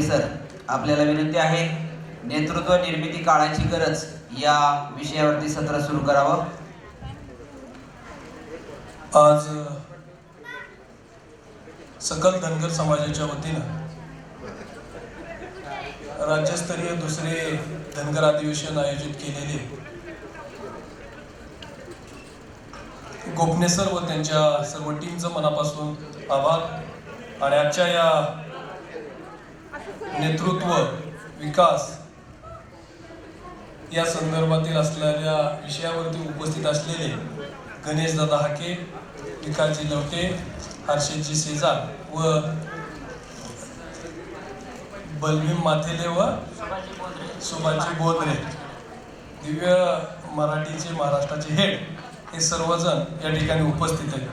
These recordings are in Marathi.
जहांगे सर आपल्याला विनंती आहे नेतृत्व निर्मिती काळाची गरज या विषयावरती सत्र सुरू करावं. आज सकल धनगर समाजाच्या वतीनं राज्यस्तरीय दुसरे धनगर अधिवेशन आयोजित केलेले गोपने सर व त्यांच्या सर्व टीमचं मनापासून आभार. आणि आजच्या या नेतृत्व विकास या संदर्भातील असलेल्या विषयावरती उपस्थित असलेले गणेशदादा हाके विकासजी लवटे हर्षदजी सेजान व बलभीम माथेले व सुभाषजी बोधरे. दिव्य मराठीचे महाराष्ट्राचे हेड हे सर्वजण या ठिकाणी उपस्थित आहेत.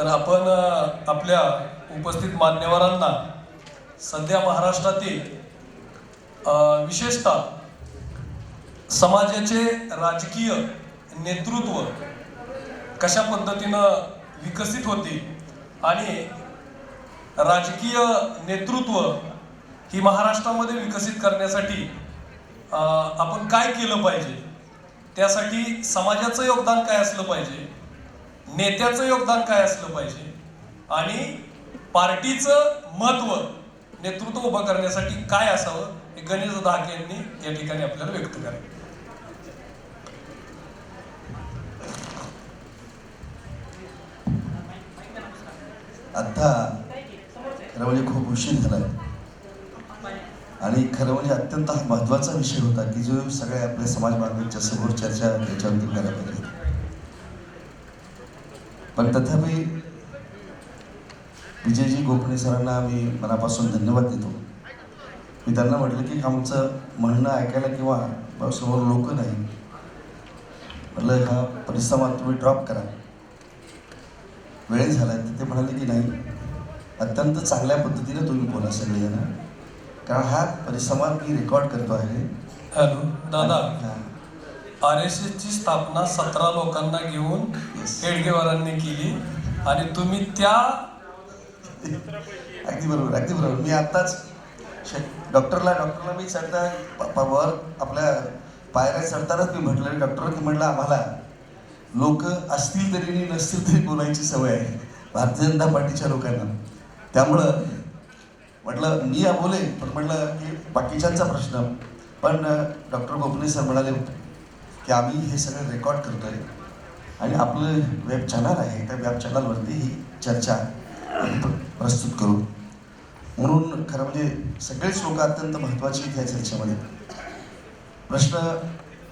तर आपण आपल्या उपस्थित मान्यवरांना सध्या महाराष्ट्रातील विशेषतः समाजाचे राजकीय नेतृत्व कशा पद्धतीनं विकसित होते आणि राजकीय नेतृत्व ही महाराष्ट्रामध्ये विकसित करण्यासाठी आपण काय केलं पाहिजे? त्यासाठी समाजाचं योगदान काय असलं पाहिजे? नेत्याचं योगदान काय असलं पाहिजे? आणि पार्टीचं महत्त्व नेतृत्व उभं करण्यासाठी काय असावं हे गणेश दाख यांनी या ठिकाणी आपल्याला व्यक्त करावे आत्ता खरं म्हणजे खूप उशीर झाला आणि खरं म्हणजे अत्यंत हा महत्त्वाचा विषय होता की जो सगळ्या आपल्या समाज बांधवांच्या समोर चर्चा त्याच्यावरती करायला पाहिजे पण तथापि विजयजी गोखणे सरांना मी मनापासून धन्यवाद देतो. मी त्यांना म्हटलं की आमचं म्हणणं ऐकायला किंवा समोर लोक नाही म्हटलं हा परिश्रमात तुम्ही ड्रॉप करा. वेळ झाला तर ते म्हणाले की नाही अत्यंत चांगल्या पद्धतीने तुम्ही बोला सगळेजण. कारण हा परिसंवाद मी रेकॉर्ड करतो आहे. हॅलो दादा. आर एस एसची स्थापना सतरा लोकांना घेऊन Yes. हेडगेवारांनी केली. आणि तुम्ही त्या अगदी बरोबर अगदी बरोबर. मी आत्ताच शे- डॉक्टरला डॉक्टरला मी चढता वर आपल्या पायऱ्या चढतानाच मी म्हटलं डॉक्टर की म्हटलं आम्हाला लोक असतील तरी नसतील तरी बोलायची सवय आहे भारतीय जनता पार्टीच्या लोकांना. त्यामुळं म्हटलं मी अबोले. बोले पण म्हटलं की बाकीच्यांचा प्रश्न. पण डॉक्टर गोपने सर म्हणाले की आम्ही हे सगळं रेकॉर्ड करतो आहे आणि आपलं वेब चॅनल आहे त्या वेब चॅनलवरती ही चर्चा प्रस्तुत करू. म्हणून खरं म्हणजे सगळेच लोक अत्यंत महत्त्वाची आहेत या चर्चेमध्ये. प्रश्न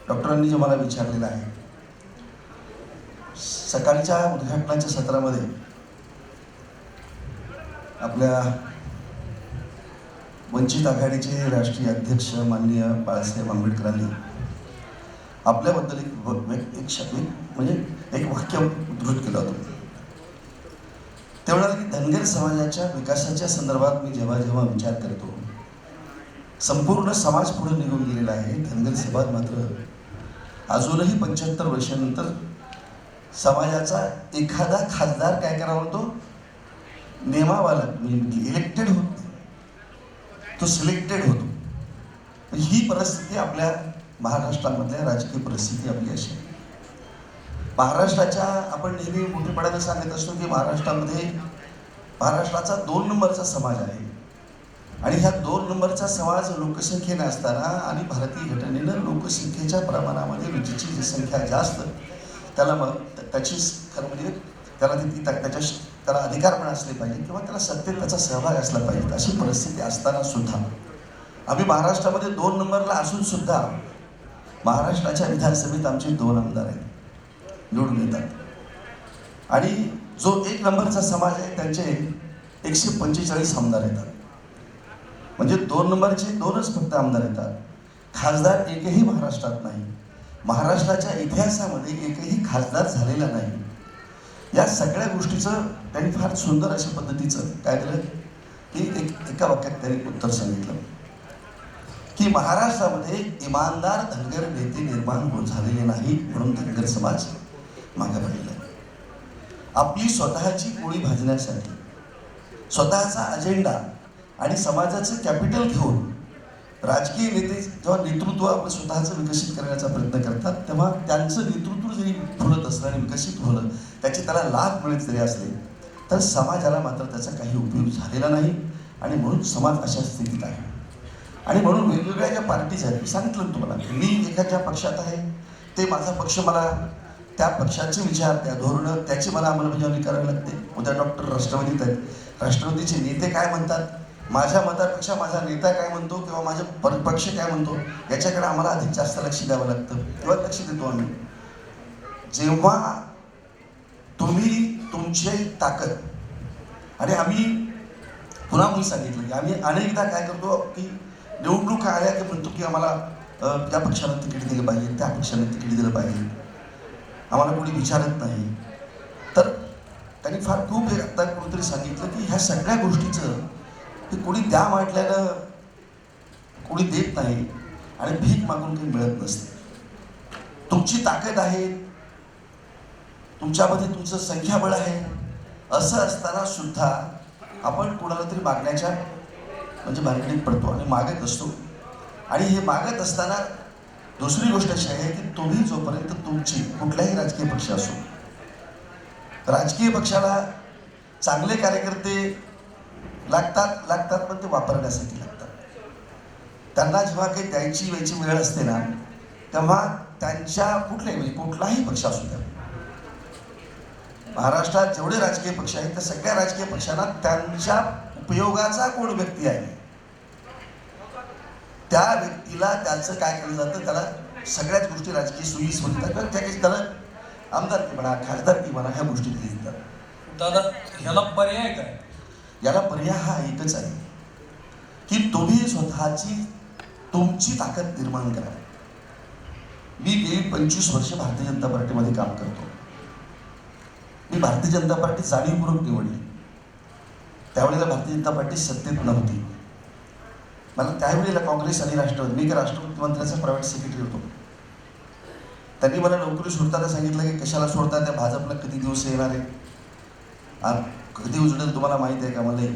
डॉक्टरांनी जे मला विचारलेला आहे सकाळच्या उद्घाटनाच्या सत्रामध्ये आपल्या वंचित आघाडीचे राष्ट्रीय अध्यक्ष माननीय बाळासाहेब आंबेडकरांनी आपल्याबद्दल एक एक शब्द म्हणजे एक वाक्य उद्धृत केलं होतं. ते म्हणाले की धनगर समाजाच्या विकासाच्या संदर्भात मी जेव्हा जेव्हा विचार करतो संपूर्ण समाज पुढे निघून गेलेला आहे धनगर समाज मात्र अजूनही पंच्याहत्तर वर्षानंतर समाजाचा एखादा खासदार काय करावा म्हणतो? नेमावाला म्हणजे इलेक्टेड होत. तो सिलेक्टेड होतो. ही परिस्थिती आपल्या महाराष्ट्रामधल्या राजकीय परिस्थिती आपली अशी महाराष्ट्राच्या आपण नेहमी मोठेपणाने सांगत असतो की महाराष्ट्रामध्ये महाराष्ट्राचा दोन नंबरचा समाज आहे. आणि ह्या दोन नंबरचा समाज लोकसंख्येने असताना आणि भारतीय घटनेनं लोकसंख्येच्या प्रमाणामध्ये रुचीची जी संख्या जास्त त्याला मग त्याची खरं म्हणजे त्याला ती त्याच्या त्याला अधिकार पण असले पाहिजे किंवा त्याला सत्तेत त्याचा सहभाग असला पाहिजे अशी परिस्थिती असताना सुद्धा. आम्ही महाराष्ट्रामध्ये दोन नंबरला असून सुद्धा महाराष्ट्राच्या विधानसभेत आमचे दोन आमदार आहेत. निवडून येतात. आणि जो एक नंबरचा समाज आहे त्यांचे एकशे पंचेचाळीस आमदार येतात. म्हणजे दोन नंबरचे दोनच फक्त आमदार येतात. खासदार एकही महाराष्ट्रात नाही. महाराष्ट्राच्या इतिहासामध्ये एकही खासदार झालेला नाही. या सगळ्या गोष्टीचं त्यांनी फार सुंदर अशा पद्धतीचं काय केलं? की एक एका वाक्यात त्यांनी उत्तर सांगितलं. की महाराष्ट्रामध्ये इमानदार धनगर नेते निर्माण होत झालेले नाही म्हणून धनगर समाज मागे पडलेला आहे. आपली स्वतःची पोळी भाजण्यासाठी स्वतःचा अजेंडा आणि समाजाचं कॅपिटल घेऊन राजकीय नेते जेव्हा नेतृत्व आपलं स्वतःचं विकसित करण्याचा प्रयत्न करतात तेव्हा त्यांचं नेतृत्व जरी फुलत असलं आणि विकसित होलं त्याचे त्याला लाभ मिळत जरी असले तर समाजाला मात्र त्याचा काही उपयोग झालेला नाही आणि म्हणून समाज अशा स्थितीत आहे. आणि म्हणून वेगवेगळ्या ज्या पार्टीज आहेत मी सांगितलं ना तुम्हाला मी एखाद्या पक्षात आहे ते माझा पक्ष मला त्या पक्षाचे विचार त्या धोरणं त्याची मला अंमलबजावणी करावी लागते. उद्या डॉक्टर राष्ट्रवादीत आहेत. राष्ट्रवादीचे नेते काय म्हणतात? माझ्या मतापेक्षा माझा नेता काय म्हणतो किंवा माझा पर- पक्ष काय म्हणतो याच्याकडे आम्हाला अधिक जास्त लक्ष द्यावं लागतं. तेव्हा लक्ष देतो आम्ही. जेव्हा तुम्ही तुमची ताकद आणि आम्ही पुन्हा मी सांगितलं की आम्ही अनेकदा काय करतो की निवडणूक आल्या की म्हणतो की आम्हाला त्या पक्षाला तिकीट दिलं पाहिजे त्या पक्षाने तिकीट दिलं पाहिजे. आम्हाला कोणी विचारत नाही. तर त्यांनी फार खूप हे आता कोणीतरी सांगितलं की ह्या सगळ्या गोष्टीचं ते कोणी द्या म्हटल्यानं कोणी देत नाही आणि भीक मागून काही मिळत नसते. तुमची ताकद आहे. तुमच्यामध्ये तुमचं संख्याबळ आहे. असं असताना सुद्धा आपण कोणाला तरी मागण्याच्या म्हणजे भानगडीत पडतो आणि मागत असतो. आणि हे मागत असताना दुसरी गोष्ट अशी आहे की तुम्ही जोपर्यंत तुमची कुठलाही राजकीय पक्ष असो राजकीय पक्षाला चांगले कार्यकर्ते लागतात लागतात पण ते वापरण्यासाठी लागतात. त्यांना जेव्हा काही द्यायची वेळची वेळ असते ना तेव्हा त्यांच्या कुठल्याही म्हणजे कुठलाही पक्ष असू द्या. महाराष्ट्रात जेवढे राजकीय पक्ष आहेत त्या सगळ्या राजकीय पक्षांना त्यांच्या उपयोगाचा कोण व्यक्ती आहे? त्या व्यक्तीला त्याचं काय केलं जातं त्याला सगळ्याच गोष्टी राजकीय सोयी सुविधा किंवा त्या काही त्याला आमदारकी म्हणा खासदारकी म्हणा ह्या गोष्टी दिली जातात. दादा ह्याला पर्याय काय? याला पर्याय हा एकच आहे की तुम्ही स्वतःची तुमची ताकद निर्माण करा. मी गेली पंचवीस वर्ष भारतीय जनता पार्टीमध्ये काम करतो. मी भारतीय जनता पार्टी जाणीवपूर्वक निवडली. त्यावेळेला भारतीय जनता पार्टी सत्तेत नव्हती. मला त्यावेळेला काँग्रेस आणि राष्ट्रवादी. मी एका राष्ट्रपती मंत्र्याचा प्रायव्हेट सेक्रेटरी होतो. त्यांनी मला नोकरी सोडताना सांगितलं की कशाला सोडता त्या भाजपला कधी दिवस येणार आहे? कधी उजडेल तुम्हाला माहीत आहे का? मला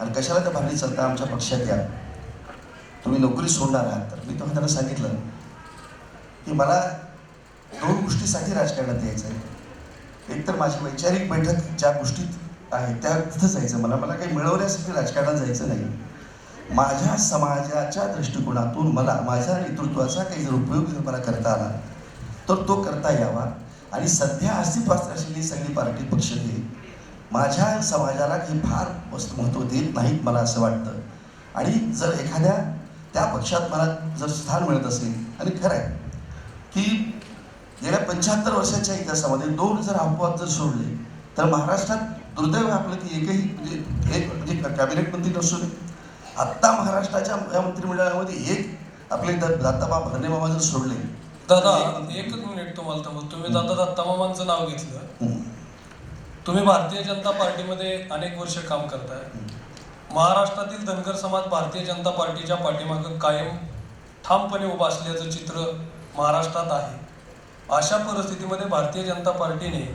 आणि कशाला त्या भांडी चालता आमच्या पक्षात या तुम्ही नोकरी सोडणार आहात तर. मी तेव्हा त्यांना सांगितलं की मला दोन गोष्टीसाठी राजकारणात यायचं आहे. एक तर माझी वैचारिक बैठक ज्या गोष्टीत आहे त्या तिथं जायचं मला मला काही मिळवण्यासाठी राजकारणात जायचं नाही. माझ्या समाजाच्या दृष्टिकोनातून मला माझ्या नेतृत्वाचा काही जर उपयोग जर मला करता आला तर तो करता यावा. आणि सध्या अस्तित्वात असलेली सगळी पार्टी पक्ष हे माझ्या समाजाला काही फार वस्त महत्त्व देत नाहीत मला असं वाटतं. आणि जर एखाद्या त्या पक्षात मला जर स्थान मिळत असेल आणि खरं आहे की गेल्या पंच्याहत्तर वर्षाच्या इतिहासामध्ये दोन जर अपवाद जर सोडले तर महाराष्ट्रात दुर्दैव आपलं की एकही म्हणजे एक म्हणजे कॅबिनेट मंत्री नसून आत्ता महाराष्ट्राच्या मंत्रिमंडळामध्ये एक आपले दत्ताबा भरणे मामा जर सोडले. दादा एकच मिनिट तुम्हाला थांबवतो. तुम्ही दादा दत्तामामांचं नाव घेतलं. तुम्ही भारतीय जनता पार्टीमध्ये अनेक वर्ष काम करताय. महाराष्ट्रातील धनगर समाज भारतीय जनता पार्टीच्या पाठीमागं कायम ठामपणे उभा असल्याचं चित्र महाराष्ट्रात आहे. अशा परिस्थितीमध्ये भारतीय जनता पार्टीने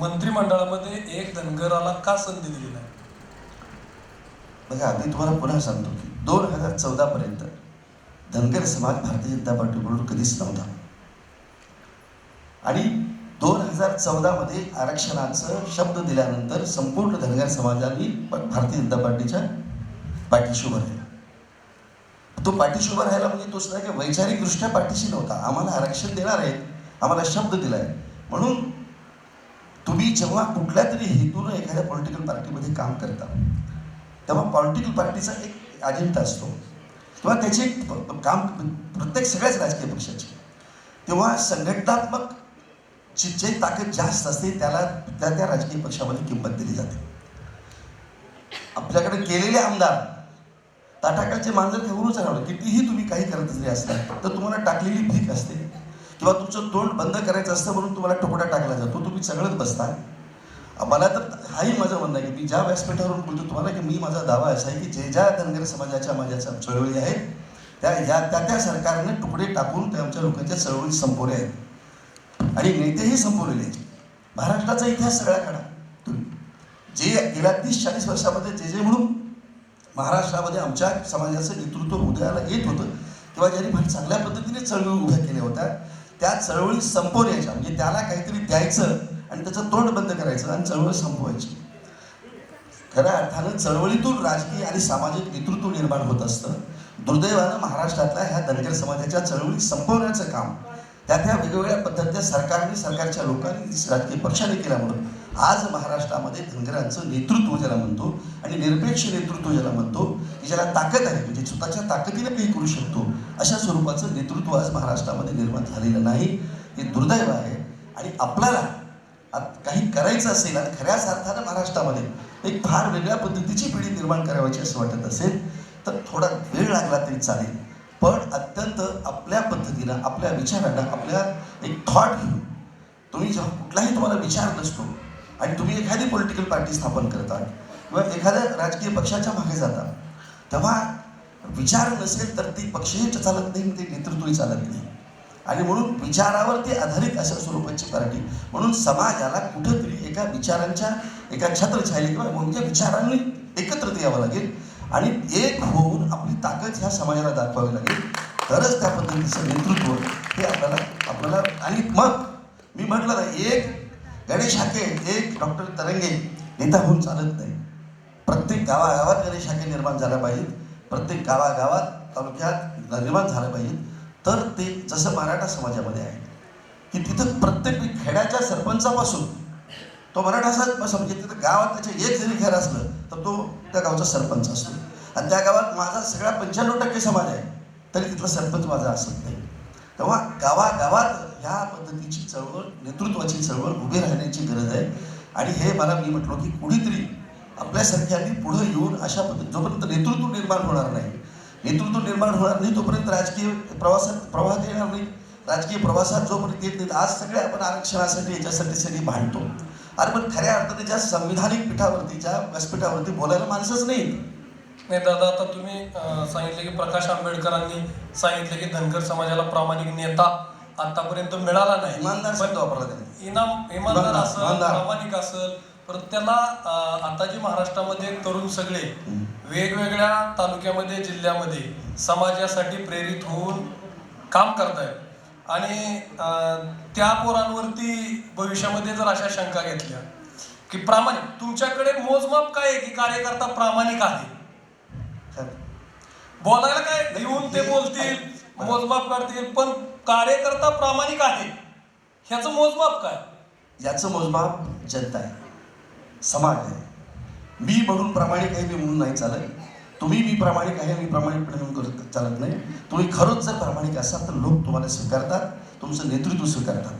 मंत्रिमंडळामध्ये एक धनगराला का संधी दिली नाही? बघा आधी तुम्हाला पुन्हा सांगतो की दोन हजार चौदापर्यंत धनगर समाज भारतीय जनता पार्टीकडून कधीच नव्हता. आणि दोन हजार चौदामध्ये आरक्षणाचं शब्द दिल्यानंतर संपूर्ण धनगर समाजाने प- भारतीय जनता पार्टीच्या पाठीशी उभं राहिला. तो पाठीशी उभा राहिला म्हणजे तो सुद्धा काही वैचारिकदृष्ट्या पाठीशी नव्हता. आम्हाला आरक्षण देणार आहे आम्हाला शब्द दिलाय. म्हणून तुम्ही जेव्हा कुठल्या तरी हेतूनं एखाद्या पॉलिटिकल पार्टीमध्ये काम करता तेव्हा पॉलिटिकल पार्टीचा एक अजेंडा असतो. किंवा त्याचे काम प्रत्येक सगळ्याच राजकीय पक्षाचे. तेव्हा संघटनात्मक जी जे ताकद जास्त असते त्याला त्या त्या राजकीय पक्षामध्ये किंमत दिली जाते. आपल्याकडे केलेले आमदार ताटाकालचे मांजर घेऊनच राहणार. कितीही तुम्ही काही करत जरी असता तर तुम्हाला टाकलेली भीक असते. किंवा तुमचं तोंड बंद करायचं असतं म्हणून तुम्हाला तुकडा टाकला जातो. तुम्ही सगळंच बसता. मला तर हाही माझं म्हणणं आहे की मी ज्या व्यासपीठावरून बोलतो तुम्हाला की मी माझा दावा असा आहे की जे ज्या धनगर समाजाच्या माझ्या चळवळी आहेत त्या या त्या त्या सरकारने तुकडे टाकून त्या आमच्या लोकांच्या चळवळी संपवल्या आहेत. आणि नेतेही संपवलेले आहेत. महाराष्ट्राचा इतिहास सगळा काढा तुम्ही. जे गेल्या तीस चाळीस वर्षामध्ये जे जे म्हणून महाराष्ट्रामध्ये आमच्या समाजाचं नेतृत्व उदयाला येत होतं किंवा ज्यांनी फार चांगल्या पद्धतीने चळवळी उभ्या केल्या होत्या त्या चळवळी संपवण्याच्या म्हणजे त्याला काहीतरी द्यायचं आणि त्याचं तोंड बंद करायचं आणि चळवळ संपवायची. खऱ्या अर्थानं चळवळीतून राजकीय आणि सामाजिक नेतृत्व निर्माण होत असतं. दुर्दैवानं महाराष्ट्रातल्या ह्या धनगर समाजाच्या चळवळी संपवण्याचं काम त्या त्या वेगवेगळ्या पद्धतीने सरकारने सरकारच्या लोकांनी राजकीय पक्षाने केल्यामुळं आज महाराष्ट्रामध्ये धनगरांचं नेतृत्व ज्याला म्हणतो आणि निरपेक्ष नेतृत्व ज्याला म्हणतो की ज्याला ताकद आहे म्हणजे स्वतःच्या ताकदीने काही करू शकतो अशा स्वरूपाचं नेतृत्व आज महाराष्ट्रामध्ये निर्माण झालेलं नाही. हे दुर्दैव आहे आणि आपल्याला काही करायचं असेल आणि खऱ्याच अर्थानं महाराष्ट्रामध्ये एक फार वेगळ्या पद्धतीची पिढी निर्माण करावायची असं वाटत असेल तर थोडा वेळ लागला तरी चालेल. पण अत्यंत आपल्या पद्धतीनं आपल्या विचारांना आपल्या एक थॉट घेऊन तुम्ही जेव्हा कुठलाही तुम्हाला विचार नसतो आणि तुम्ही एखादी पॉलिटिकल पार्टी स्थापन करता किंवा एखाद्या राजकीय पक्षाच्या मागे जाता तेव्हा विचार नसेल तर ते पक्षही चालत नाही ते नेतृत्वही चालत नाही. आणि म्हणून विचारावरती आधारित अशा स्वरूपाची पार्टी म्हणून समाजाला कुठंतरी एका विचारांच्या एका छत्रछायली किंवा म्हणजे विचारांनी एकत्रित यावं लागेल. आणि एक होऊन आपली ताकद ह्या समाजाला दाखवावी लागेल. तरच त्या पद्धतीचं नेतृत्व हे आपल्याला आपल्याला आणि मग मी म्हटलं ना एक गणेश हाके एक डॉक्टर तरंगे नेता होऊन चालत नाही. प्रत्येक गावागावात गणेश हाके निर्माण झाल्या पाहिजेत. प्रत्येक गावागावात तालुक्यात निर्माण झालं पाहिजे तर ते जसं मराठा समाजामध्ये आहे की तिथं प्रत्येक खेड्याच्या सरपंचापासून तो मराठा सा- म्हणजे तिथं गावात त्याचे एक जरी घर असलं तर तो त्या गावचा सरपंच असतो. आणि त्या गावात माझा सगळा पंच्याण्णव टक्के समाज आहे तरी तिथला सरपंच माझा असत नाही तेव्हा गावागावात ह्या पद्धतीची चळवळ नेतृत्वाची चळवळ उभी राहण्याची गरज आहे. आणि हे मला मी म्हटलो की कुणीतरी आपल्यासारख्यांनी पुढं येऊन अशा पद्धती जोपर्यंत नेतृत्व निर्माण होणार नाही नेतृत्व निर्माण होणार नाही तोपर्यंत राजकीय प्रवासात प्रवाहात येणार नाही. राजकीय प्रवासात जोपर्यंत येत नाही आज सगळे आपण आरक्षणासाठी याच्यासाठी सगळी भांडतो. अरे पण खऱ्या अर्थाने ज्या संविधानिक पीठावरती ज्या व्यासपीठावरती बोलायला माणसंच नाही नाही दादा आता तुम्ही सांगितले की प्रकाश आंबेडकरांनी सांगितले की धनगर समाजाला प्रामाणिक नेता आतापर्यंत मिळाला नाही. इमानदार शब्द वापरला त्यांनी. इनाम इमानदार असेल इमानदार. प्रामाणिक असेल परत त्याला अं, आता जे महाराष्ट्रामध्ये तरुण सगळे. वेगवेगळ्या तालुक्यामध्ये जिल्ह्यामध्ये समाजासाठी प्रेरित होऊन काम करतायत. आणि त्या पोरांवरती भविष्यामध्ये जर अशा शंका घेतल्या की प्रामाणिक तुमच्याकडे मोजमाप काय आहे की कार्यकर्ता प्रामाणिक आहे. बोलायला काय? येऊन ते बोलतील मोजमाप करतील पण कार्यकर्ता प्रामाणिक आहे. ह्याचं मोजमाप काय? याचं मोजमाप जनता आहे. समाज आहे. मी म्हणून प्रामाणिक आहे मी म्हणून नाही चालत. तुम्ही मी प्रामाणिक आहे मी प्रामाणिकपणे म्हणून करत चालत नाही. तुम्ही खरंच जर प्रामाणिक असाल तर लोक तुम्हाला स्वीकारतात तुमचं नेतृत्व स्वीकारतात.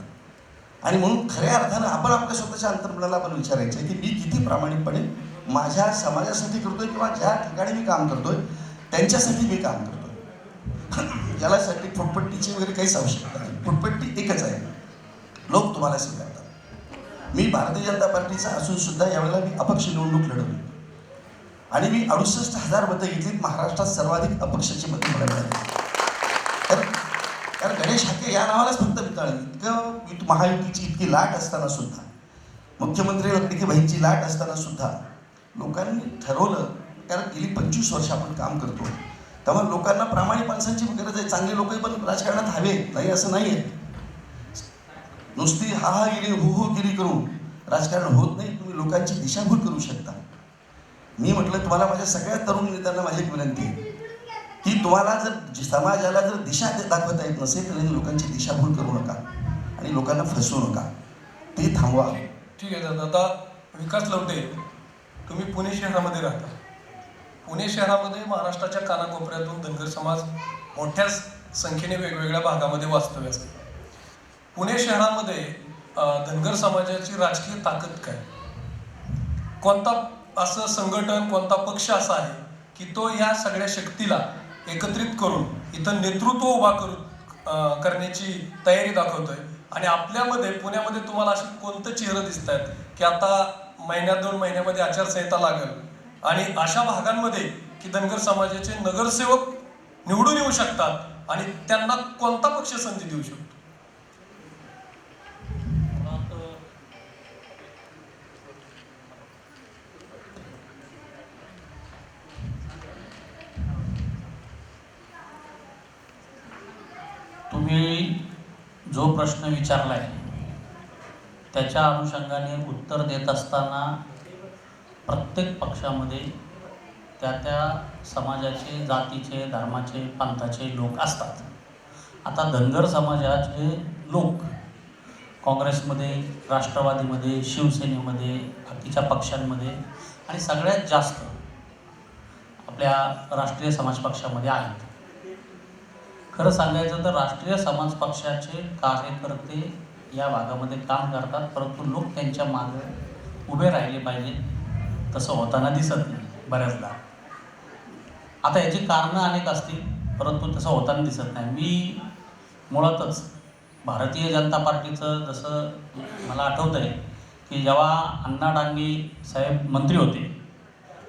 आणि म्हणून खऱ्या अर्थानं आपण आपल्या स्वतःच्या अंतर्मनाला आपण विचारायचं आहे की मी किती प्रामाणिकपणे माझ्या समाजासाठी करतोय किंवा ज्या ठिकाणी मी काम करतोय त्यांच्यासाठी मी काम करतोय. यालासाठी फुटपट्टीची वगैरे काहीच आवश्यकता नाही. फुटपट्टी एकच आहे. लोक तुम्हाला स्वीकारतात. मी भारतीय जनता पार्टीचा असून सुद्धा यावेळेला मी अपक्ष निवडणूक लढवली. आणि मी अडुसष्ट हजार मतं घेतली महाराष्ट्रात सर्वाधिक अपक्षाची मतं मला मिळाली. तर कारण गणेश हाके या नावालाच फक्त मिळाली इतकं इत- महायुतीची इतकी लाट असताना सुद्धा मुख्यमंत्री लकडके बहीणची लाट असताना सुद्धा लोकांनी ठरवलं कारण गेली पंचवीस वर्ष आपण काम करतो. त्यामुळे लोकांना प्रामाणिक माणसांची गरज आहे. चांगले लोकही पण राजकारणात हवे नाही असं नाही आहे नुसती हा हा हो हो गिरी करून राजकारण होत नाही तुम्ही लोकांची दिशाभूल करू शकता. मी म्हटलं तुम्हाला माझ्या सगळ्या तरुण नेत्यांना माझी एक विनंती आहे की तुम्हाला जर समाजाला जर दिशा दाखवता येत नसेल तर लोकांची दिशाभूल करू नका आणि लोकांना फसवू नका. ते थांबवा. ठीक आहे दादा. आता विकास लवटे तुम्ही पुणे शहरामध्ये राहता. पुणे शहरामध्ये महाराष्ट्राच्या कानाकोपऱ्यातून धनगर समाज मोठ्या संख्येने वेगवेगळ्या भागामध्ये वास्तव्य असते. पुणे शहरामध्ये धनगर समाजाची राजकीय ताकद काय? कोणता असं संघटन कोणता पक्ष असा आहे की तो या सगळ्या शक्तीला एकत्रित करून इथं नेतृत्व उभा करून करण्याची तयारी दाखवतोय? आणि आपल्यामध्ये पुण्यामध्ये तुम्हाला असे कोणतं चेहरं दिसत आहेत की आता महिन्यात दोन महिन्यामध्ये आचारसंहिता लागेल? आणि अशा भागांमध्ये की धनगर समाजाचे नगरसेवक निवडून येऊ शकतात आणि त्यांना कोणता पक्ष संधी देऊ शकतो? तुम्ही जो प्रश्न विचारला आहे त्याच्या अनुषंगाने उत्तर देत असताना प्रत्येक पक्षामध्ये त्या त्या समाजाचे जातीचे धर्माचे पंथाचे लोक असतात. आता धनगर समाजाचे लोक काँग्रेसमध्ये राष्ट्रवादीमध्ये शिवसेनेमध्ये बाकीच्या पक्षांमध्ये आणि सगळ्यात जास्त आपल्या राष्ट्रीय समाज पक्षामध्ये आहेत. खरं सांगायचं तर राष्ट्रीय समाज पक्षाचे कार्यकर्ते या भागामध्ये काम करतात परंतु लोक त्यांच्या मागे उभे राहिले पाहिजे तसं होताना दिसत नाही बऱ्याचदा. आता याची कारणं अनेक असतील परंतु तसं होताना दिसत नाही. मी मुळातच भारतीय जनता पार्टीचं जसं मला आठवतं आहे की जेव्हा अण्णा डांगे साहेब मंत्री होते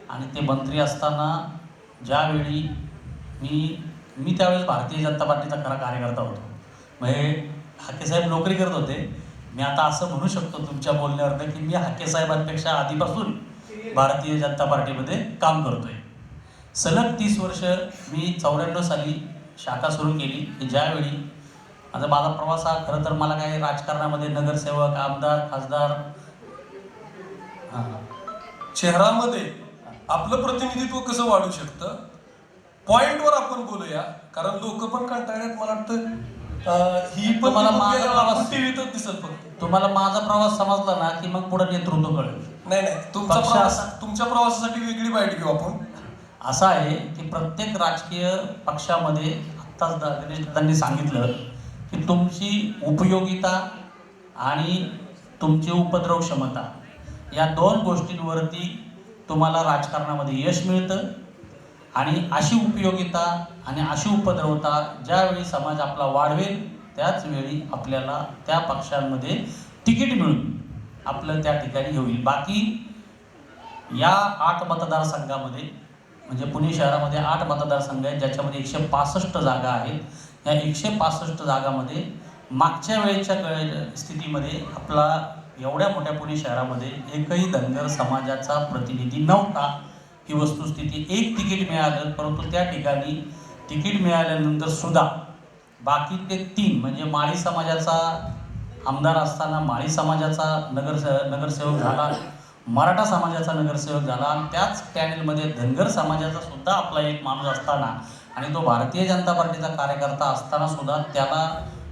आणि ते मंत्री असताना ज्यावेळी मी मी त्यावेळेस भारतीय जनता पार्टीचा खरा कार्यकर्ता होतो. म्हणजे हाकेसाहेब नोकरी करत होते. मी आता असं म्हणू शकतो तुमच्या बोलण्यावरनं की मी हाकेसाहेबांपेक्षा आधीपासून भारतीय जनता पार्टीमध्ये काम करतोय. सलग तीस वर्ष मी चौऱ्याण्णव साली शाखा सुरू केली. की ज्यावेळी आता माझा प्रवास हा खरं तर मला काही राजकारणामध्ये नगरसेवक आमदार खासदार हां. शहरामध्ये आपलं प्रतिनिधित्व कसं वाढू शकतं? पॉइंटवर आपण बोलूया. कारण लोक पण कंटाळ्यात मला वाटतं ही पण तुम्हाला माझा प्रवास- टीव्हीतच दिसत फक्त. तुम्हाला माझा प्रवास समजला ना की मग पुढे नेतृत्व कळेल. नाही नाही. तुमचा पक्षा- प्रवास तुमच्या प्रवासासाठी वेगळी बाईट घेऊ आपण. असं आहे की प्रत्येक राजकीय पक्षामध्ये आत्ताच दा- गणेश दादांनी सांगितलं की तुमची उपयोगिता आणि तुमची उपद्रव क्षमता या दोन गोष्टींवरती तुम्हाला राजकारणामध्ये यश मिळतं. आणि अशी उपयोगिता आणि अशी उपद्रवता ज्यावेळी समाज आपला वाढवेल त्याच वेळी आपल्याला त्या पक्षांमध्ये तिकीट मिळून आपलं त्या ठिकाणी होईल. बाकी या आठ मतदारसंघामध्ये म्हणजे पुणे शहरामध्ये आठ मतदारसंघ आहेत ज्याच्यामध्ये एकशे पासष्ट जागा आहेत. या एकशे पासष्ट जागामध्ये मागच्या वेळेच्या स्थितीमध्ये आपला एवढ्या मोठ्या पुणे शहरामध्ये एकही धनगर समाजाचा प्रतिनिधी नव्हता. ही वस्तुस्थिती एक तिकीट मिळालं परंतु त्या ठिकाणी तिकीट मिळाल्यानंतर सुद्धा बाकी ते तीन म्हणजे माळी समाजाचा आमदार असताना माळी समाजाचा नगर नगरसेवक झाला मराठा समाजाचा नगरसेवक झाला आणि त्याच पॅनेलमध्ये धनगर समाजाचा सुद्धा आपला एक माणूस असताना आणि तो भारतीय जनता पार्टीचा कार्यकर्ता असताना सुद्धा त्याला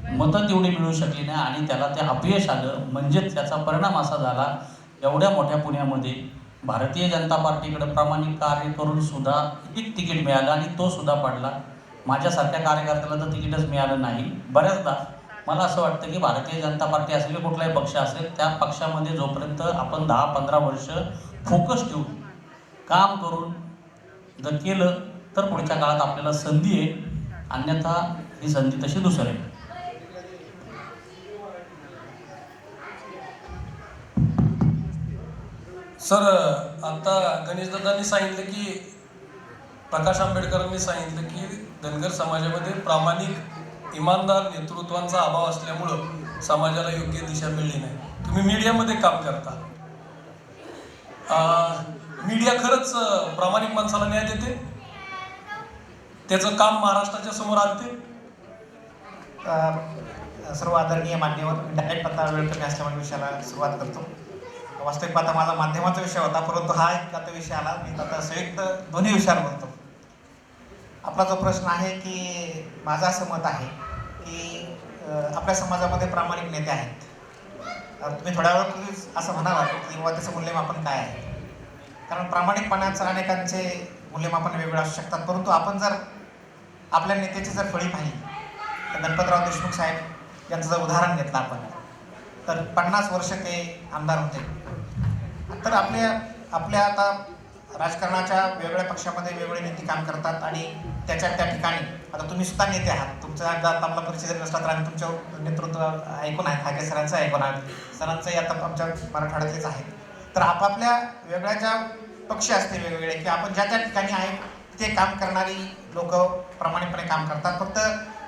मतं तेवढी मिळू शकली नाही आणि त्याला ते अपयश आलं म्हणजेच त्याचा परिणाम असा झाला एवढ्या मोठ्या पुण्यामध्ये भारतीय जनता पार्टीकडे प्रामाणिक कार्य करून सुद्धा एक तिकीट मिळालं आणि तो सुद्धा पडला. माझ्यासारख्या कार्यकर्त्याला तर तिकीटच मिळालं नाही. बऱ्याचदा मला असं वाटतं की भारतीय जनता पार्टी असेल की कुठलाही पक्ष असेल त्या पक्षामध्ये जोपर्यंत आपण दहा पंधरा वर्ष फोकस ठेवून काम करून जर केलं तर पुढच्या काळात आपल्याला संधी आहे. अन्यथा ही संधी तशी दुसरी आहे. सर आता गणेशदादांनी सांगितलं की प्रकाश आंबेडकरांनी सांगितलं की धनगर समाजामध्ये प्रामाणिक इमानदार नेतृत्वांचा अभाव असल्यामुळं समाजाला योग्य दिशा मिळली नाही. तुम्ही मीडियामध्ये काम करता. मीडिया खरंच प्रामाणिक माणसाला न्याय देते? त्याचं काम महाराष्ट्राच्या समोर आणते? सर्व आदरणीय मान्यवर डायरेक्ट पत्ता वेळ कमी असल्यामुळे विषयाला सुरुवात करतो. वास्तविक पाहता माझा माध्यमाचा विषय होता परंतु हा एक आता विषय आला. मी आता संयुक्त दोन्ही विषयावर बोलतो. आपला जो प्रश्न आहे की माझं असं मत आहे की आपल्या समाजामध्ये प्रामाणिक नेते आहेत. तुम्ही थोड्या वेळापूर्वी असं म्हणालात की बाबा त्याचं मूल्यमापन काय आहे? कारण प्रामाणिकपणाचं अनेकांचे मूल्यमापन वेगवेगळे असू शकतात. परंतु आपण जर आपल्या नेत्याची जर फळी पाहिली तर गणपतराव देशमुख साहेब यांचं जर उदाहरण घेतलं आपण तर पन्नास वर्ष ते आमदार होते. तर आपल्या आपल्या आता राजकारणाच्या वेगवेगळ्या पक्षामध्ये वेगवेगळे नेते काम करतात आणि त्याच्या त्या ठिकाणी आता तुम्ही सुद्धा नेते आहात. तुमचा आता आपला परिचय जरी नसला तर आम्ही तुमच्या नेतृत्व ऐकून आहेत हाके सरांचं ऐकून आहेत सरांचंही आता आमच्या मराठवाड्यातलेच आहेत. तर आपापल्या वेगळ्या ज्या पक्ष असते वेगवेगळे की आपण ज्या त्या ठिकाणी आहे ते काम करणारी लोक प्रामाणिकपणे काम करतात. फक्त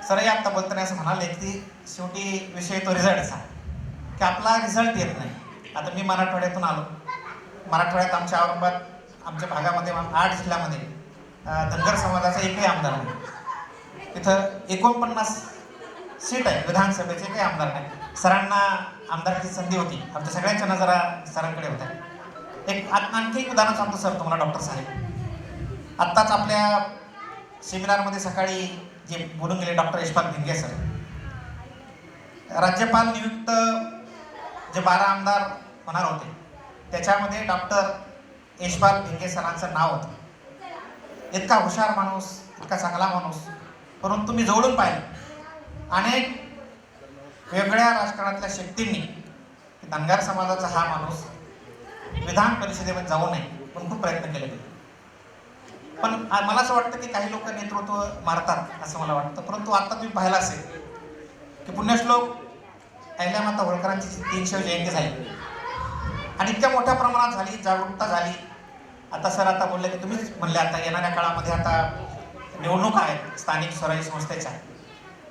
सरही आत्ता बोलताना असं म्हणाले की शेवटी विषय तो रिझल्टचा की आपला रिझल्ट येत नाही. आता मी मराठवाड्यातून आलो. मराठवाड्यात आमच्या औरंगाबाद आमच्या भागामध्ये आठ जिल्ह्यामध्ये धनगर समाजाचा एकही आमदार नाही. तिथं एकोणपन्नास सीट आहे विधानसभेचे काही आमदार नाही. सरांना आमदारची संधी होती. आमच्या सगळ्यांच्या नजरा सरांकडे होत्या. एक आणखी एक उदाहरण सांगतो सर तुम्हाला डॉक्टर साहेब. आत्ताच आपल्या सेमिनारमध्ये सकाळी जे बोलून गेले डॉक्टर यशपाल भिंगे सर. राज्यपाल नियुक्त जे बारा आमदार होणार होते त्याच्यामध्ये डॉक्टर यशपाल भिंगे सरांचं नाव होतं. इतका हुशार माणूस इतका चांगला माणूस परंतु मी जवळून पाहिलं. अनेक वेगळ्या राजकारणातल्या शक्तींनी धनगर समाजाचा हा माणूस विधान परिषदेमध्ये जाऊ नये पण खूप प्रयत्न केले गेले पण मला असं वाटतं की काही लोक नेतृत्व मारतात असं मला वाटतं. परंतु आता तुम्ही पाहिलं असेल की पुण्यश्लोक अहिल्यामाता होळकरांची तीनशे जयंती झाली. आणि इतक्या मोठ्या प्रमाणात झाली जागरूकता झाली. आता सर आता बोलले की तुम्हीच म्हणले आता येणाऱ्या काळामध्ये आता निवडणूक आहेत स्थानिक स्वराज्य संस्थेच्या.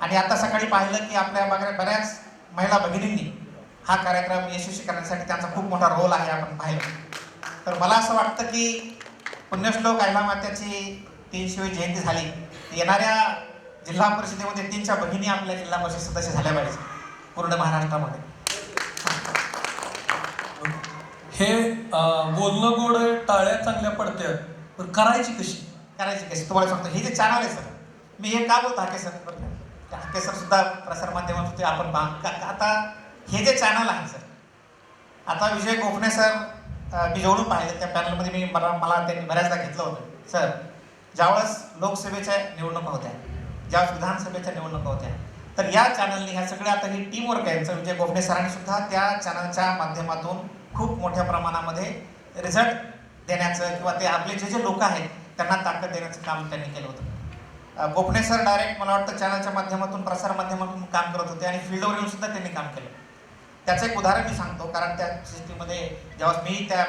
आणि आता सकाळी पाहिलं की आपल्या बघा बऱ्याच महिला भगिनींनी हा कार्यक्रम यशस्वी करण्यासाठी त्यांचा खूप मोठा रोल आहे आपण पाहिलं. तर मला असं वाटतं की पुण्यश्लोक अहिल्यामात्याची तीनशे जयंती झाली. येणाऱ्या जिल्हा परिषदेमध्ये तीनच्या भगिनी आपल्या जिल्हा परिषद सदस्य झाल्या पाहिजे. पूर्ण महाराष्ट्रामध्ये. हे बोलणं गोड टाळ्या चांगल्या पडत्यात पण करायची कशी? करायची कशी? तुम्हाला सांगतो हे जे चॅनल आहे सर मी हे का बोलतो हाके सर हाके सर सुद्धा प्रसार माध्यमात होते आपण आता हे जे चॅनल आहे सर आता विजय गोखणे सर मी जवळून पाहिलं त्या पॅनलमध्ये मी मला मला त्यांनी बऱ्याचदा घेतलं होतं. सर ज्यावेळेस लोकसभेच्या निवडणुका होत्या ज्यावेळेस विधानसभेच्या निवडणुका होत्या तर या चॅनलने ह्या सगळ्या आता ही टीमवर्क आहे. म्हणजे विजय सरांनी सुद्धा त्या चॅनलच्या माध्यमातून खूप मोठ्या प्रमाणामध्ये रिझल्ट देण्याचं किंवा ते आपले जे जे लोक आहेत त्यांना ताकद देण्याचं काम त्यांनी केलं होतं. गोपणे सर डायरेक्ट मला वाटतं चॅनलच्या माध्यमातून प्रसार माध्यमातून काम करत होते आणि फील्डवर येऊन सुद्धा त्यांनी काम केलं. त्याचं एक उदाहरण मी सांगतो कारण त्या सिस्टीममध्ये जेव्हा मी त्या